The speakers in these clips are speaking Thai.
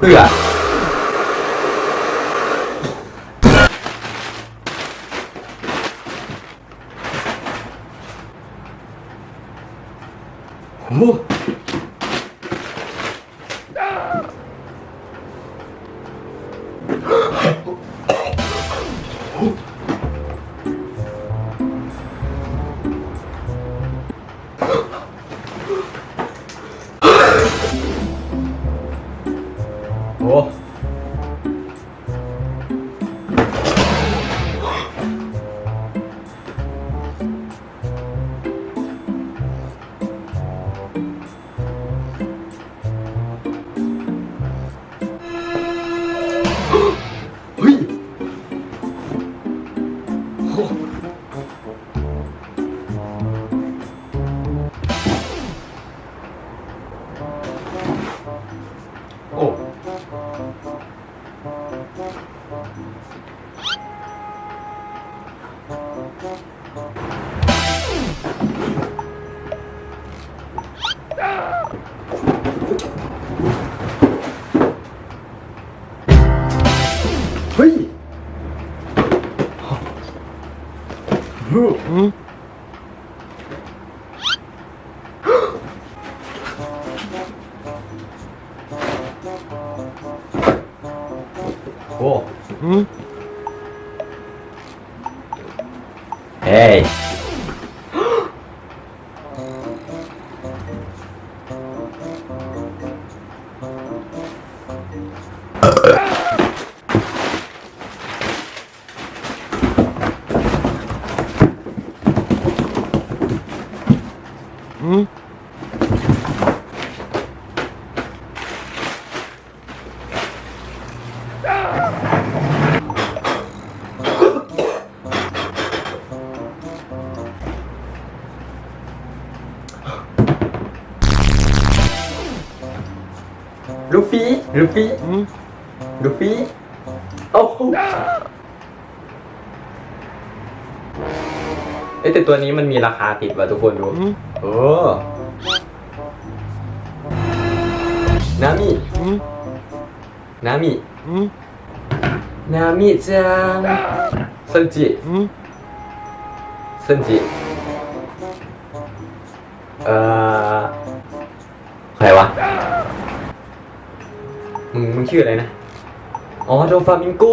对呀。 โเฮ้ยโอ้เฮ้ย ลูฟี่ลูฟี่ลูฟี่โอ้โหเอ้ยแต่ตัวนี้มันมีราคาติดว่ะทุกคนดูโอ้นามินามิ นามิจังซันจิซันจิเอ่อใครวะ มึงมึงชื่ออะไรนะ อ๋อโดฟามิงโก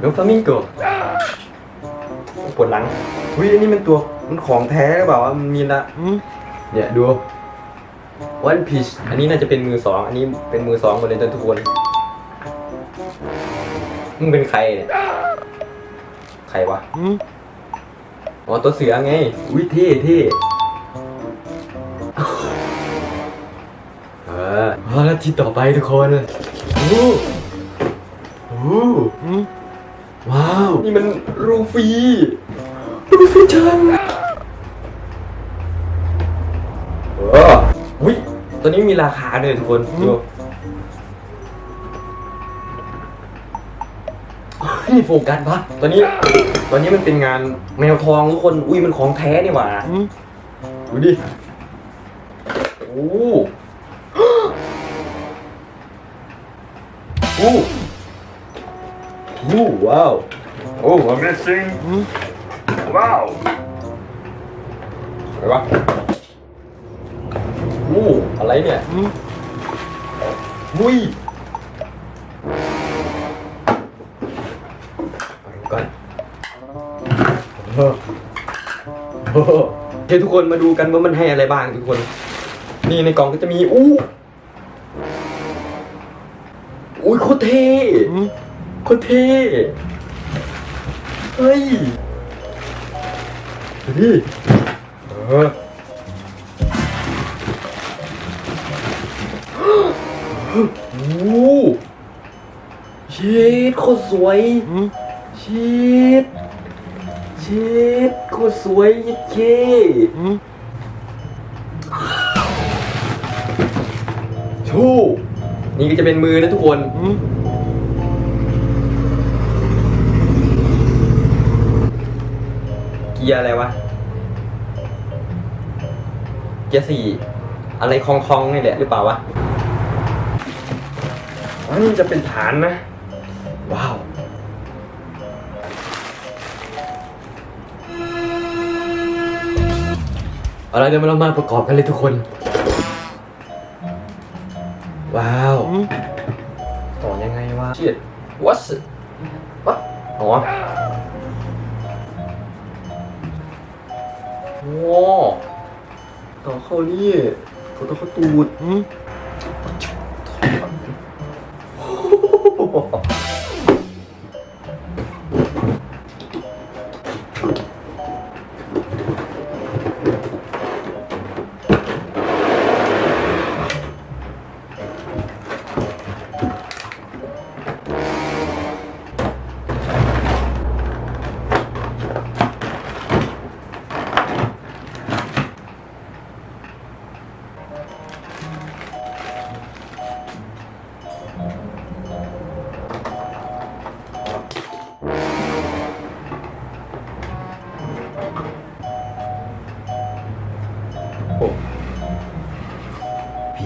โดฟามิงโกปวดหลังอุ้ยอันนี้มันตัว มันของแท้หรือเปล่าวะมันมีละเนี่ยดูวันพีชอันนี้น่าจะเป็นมือสอง อันนี้เป็นมือสองหมดเลยทุกคน มึงเป็นใครเนี่ยใครวะอ๋อตัวเสือไงอุ้ยเท่เท่เออเอาแล้วทีต่อไปทุกคนโอ้โอ้ว้าว นี่มันรูฟีรูฟีจังเอออุ้ยตัวนี้มีราคาด้วยทุกคนดู ให้ยโฟกัสปะตอนนี้ ตอนนี้มันเป็นงานแมวทองทุกคน อุ้ยมันของแท้นี่หว่า ดูดิ โอ้โอ้โอ้ว้าว โอ้ amazing ว้าวอะไรวะโอ้อะไรเนี่ย มุ้ย ก่อนเออเออโอเคทุกคนมาดูกันว่ามันให้อะไรบ้างทุกคน นี่ในกล่องก็จะมีอู้อุ้ยโคตรเท่โคตรเท่เฮ้ยดูดิเออโอ้เช็ดโคตรสวย ช็ดเช็ดโคตรสวยยิดเคชูนี่ก็จะเป็นมือนะทุกคนเกียร์อะไรวะ เกียร์สี่อะไรคองคองๆนี่แหละหรือเปล่าวะอันนี้จะเป็นฐานนะ ว้าว เอาละเดี๋ยวเรามาประกอบกันเลยทุกคน ว้าว ต่อยังไงวะ shit what's it what อ๋อโอ้ต่อเข้านี่ต่อเข้าตูด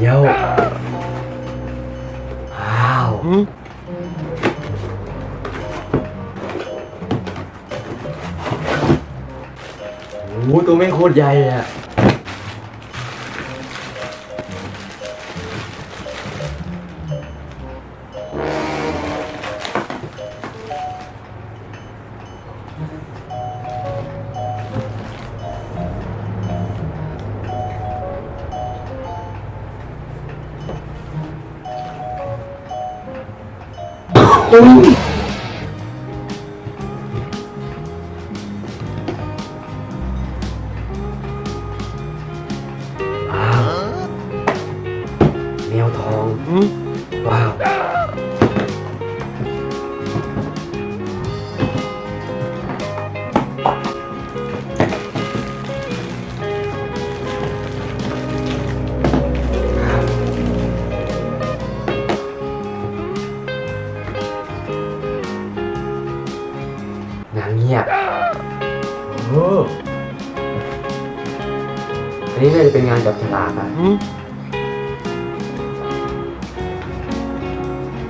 เพียวว้าวโอ้โหตัวแม่งโคตรใหญ่อะ ว้าวแมว นนี้น่าจะเป็นงานจับฉลากอะ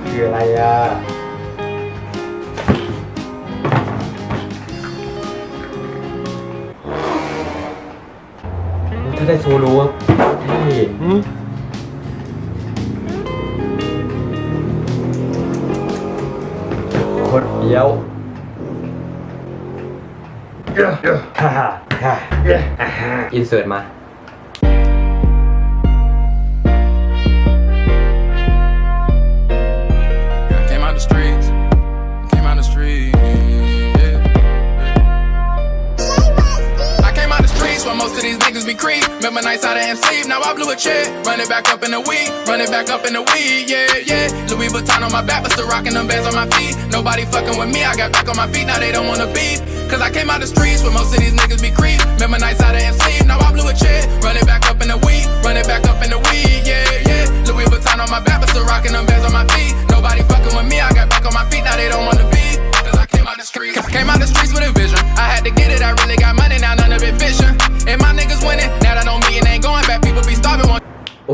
คืออะไรอะ ถ้าได้โซโล่อะเท่โคตรเดียวฮ่าฮ่าฮ่าอ่าฮ่าอินเสิร์ตมา most of these niggas be creep. Remember nights out and sleep. Now I blew a check. Run it back up in the week. Run it back up in the week. Yeah, yeah. Louis Vuitton on my back, but still rocking them bands on my feet. Nobody fucking with me. I got back on my feet. Now they don't wanna beef. Cause I came out the streets where most of these niggas be creep. Remember nights out and sleep. Now I blew a check. Run it back up in the week. Run it back up in the week.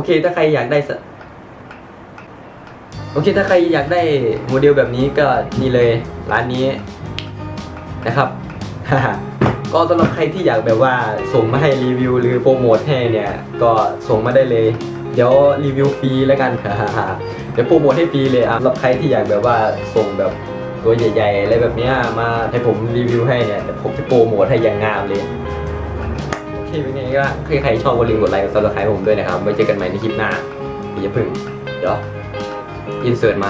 เคถ้าใครอยากได้สโอเคถ้าใครอยากได้โมเดลแบบนี้ก็นี่เลยร้านนี้นะครับ ก็สำหรับใครที่อยากแบบว่าส่งมาให้รีวิวหรือโปรโมทให้เนี่ย ก็ส่งมาได้เลย เดี๋ยวรีวิวฟรีแล้วกันเดี๋ยวโปรโมทให้ฟรีเลยอะสำหรับใครที่อยากแบบว่าส่งแบบตัวใหญ่ๆอะไรแบบนี้มาให้ผมรีวิวให้เนี่ยผมจะโปรโมทให้อย่างงามเลย คเป็นไงก็ใครๆชอบก็ลืมกดไลค์กดซับสไครต์ผมด้วยนะครับไว้เจอกันใหม่ในคลิปหน้าอย่าพึ่งเดี๋ยวอินเสิร์ตมา